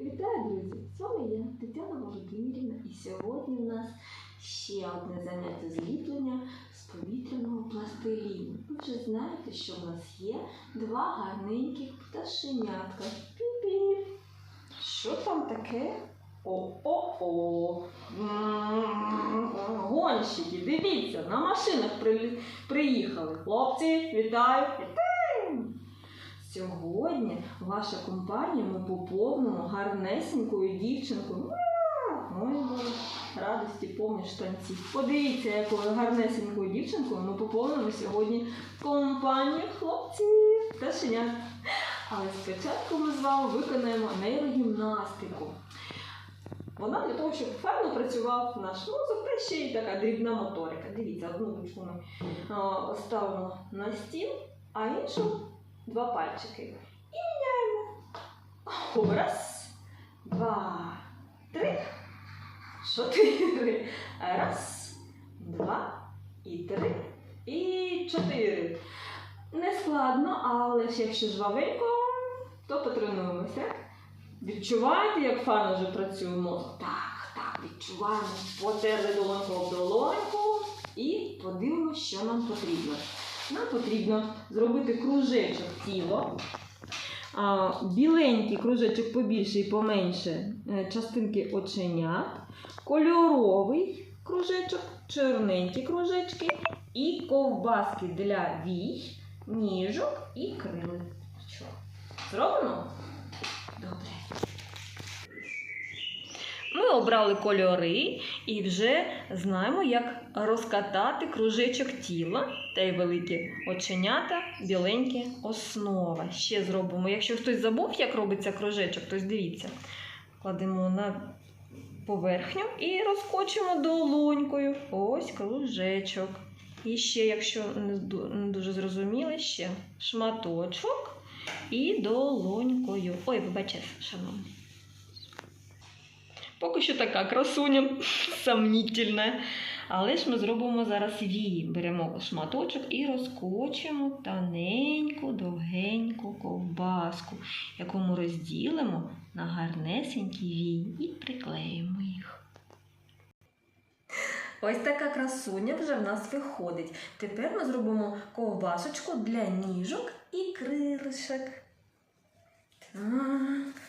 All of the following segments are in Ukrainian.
Вітаю, друзі! З вами я, Тетяна Володимирівна, і сьогодні у нас ще одне заняття зліплення з повітряного пластиліну. Ви вже знаєте, що в нас є два гарненьких пташенятка. Піп-піп. Що там таке? О-о-о! Гонщики, дивіться, на машинах приїхали. Хлопці! Вітаю! Сьогодні ваша компанія ми поповнимо гарнесенькою дівчинкою. Ой, Боже, радості поміж штанці. Подивіться, якою гарнесенькою дівчинкою ми поповнимо сьогодні компанію хлопців та щенят. Але спочатку ми з вами виконаємо нейрогімнастику. Вона для того, щоб файно працював наш мозок, та ще й така дрібна моторика. Дивіться, одну ручку ми ставимо на стіл, а іншу два пальчики. І Раз, два, три, чотири. Раз, два і три. І чотири. Не складно, але ж якщо жвавенько, то потренуємося. Відчуваєте, як файно вже працює мозок? Так, так, відчуваємо. Потерли долоньку об долоньку і подивимося, що нам потрібно. Нам потрібно зробити кружечок тіло. А, біленький кружечок побільше і поменше е, частинки оченят, кольоровий кружечок, чорненькі кружечки і ковбаски для вій, ніжок і крили. Що? Зроблено? Добре. Ми обрали кольори і вже знаємо, як розкатати кружечок тіла та й великі оченята, біленькі основа. Ще зробимо. Якщо хтось забув, як робиться кружечок, то дивіться. Кладемо на поверхню і розкочимо долонькою. Ось кружечок. І ще, якщо не дуже зрозуміли, ще шматочок і долонькою. Ой, вибачте, шановні. Поки що така красуня сомнітельна. Але ж ми зробимо зараз вії. Беремо шматочок і розкочимо тоненьку, довгеньку ковбаску, яку ми розділимо на гарнесенькі вії і приклеїмо їх. Ось така красуня вже в нас виходить. Тепер ми зробимо ковбасочку для ніжок і крилишок. Так.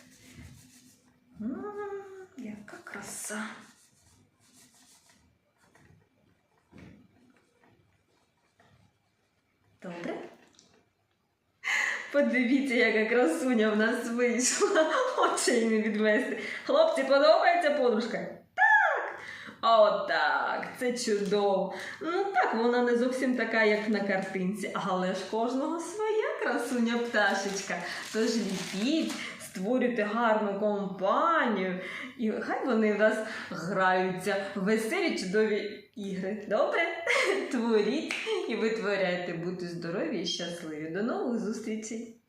Краса. Добре? Подивіться, яка красуня в нас вийшла. Очей не відвести. Хлопці, подобається подружка? Так. А отак, це чудово. Ну так, вона не зовсім така, як на картинці, але ж кожного своя красуня пташечка. Тож ліпіть, створюйте гарну компанію, і хай вони в нас граються веселі чудові ігри. Добре? Творіть і витворяйте, будьте здорові і щасливі. До нових зустрічей!